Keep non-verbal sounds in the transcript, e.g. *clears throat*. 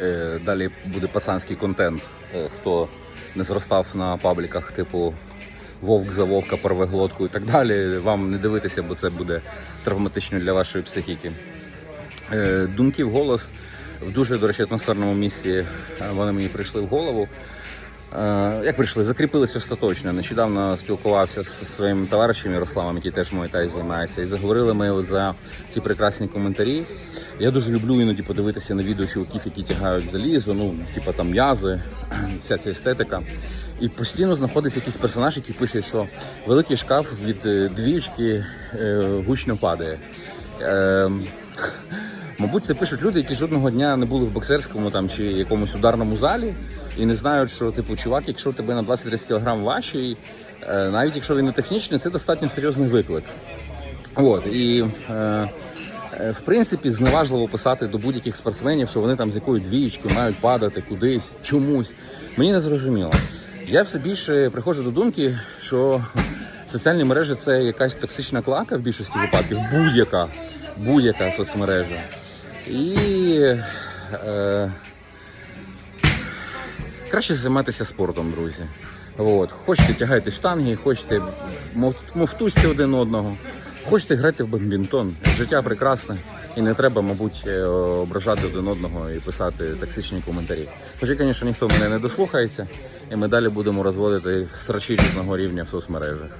Е, Далі буде пацанський контент. Е, Хто не зростав на пабліках, типу Вовк за вовка, порве глотку і так далі. Вам не дивитися, бо це буде травматично для вашої психіки. Е, Думки в голос в дуже, до речі, атмосферному місці вони мені прийшли в голову. Е, Як прийшли? Закріпились остаточно. Нещодавно спілкувався з своїм товаришем Ярославом, який теж Муайтай займається, і заговорили ми за ці прекрасні коментарі. Я дуже люблю іноді подивитися на відео чуваків, які тягають залізо, ну, типу там м'язи, *clears throat* вся ця естетика. І постійно знаходиться якийсь персонаж, який пише, що великий шкаф від е, двічки е, гучно падає. Е, *laughs* Мабуть, це пишуть люди, які жодного дня не були в боксерському там чи якомусь ударному залі і не знають, що типу, чувак, якщо тебе на 20-30 кг важчий, е, навіть якщо він не технічний, це достатньо серйозний виклик. От і е, е, в принципі зневажливо писати до будь-яких спортсменів, що вони там з якої двієчки мають падати кудись, чомусь. Мені не зрозуміло. Я все більше приходжу до думки, що соціальні мережі це якась токсична клака в більшості випадків, будь-яка, будь-яка соцмережа. І е, краще займатися спортом, друзі. От. Хочете тягайте штанги, хочете мов- мовтузьте один одного, хочете грати в бадмінтон. Життя прекрасне і не треба, мабуть, е, ображати один одного і писати токсичні коментарі. Хоча, звісно, ніхто мене не дослухається, і ми далі будемо розводити срачі різного рівня в соцмережах.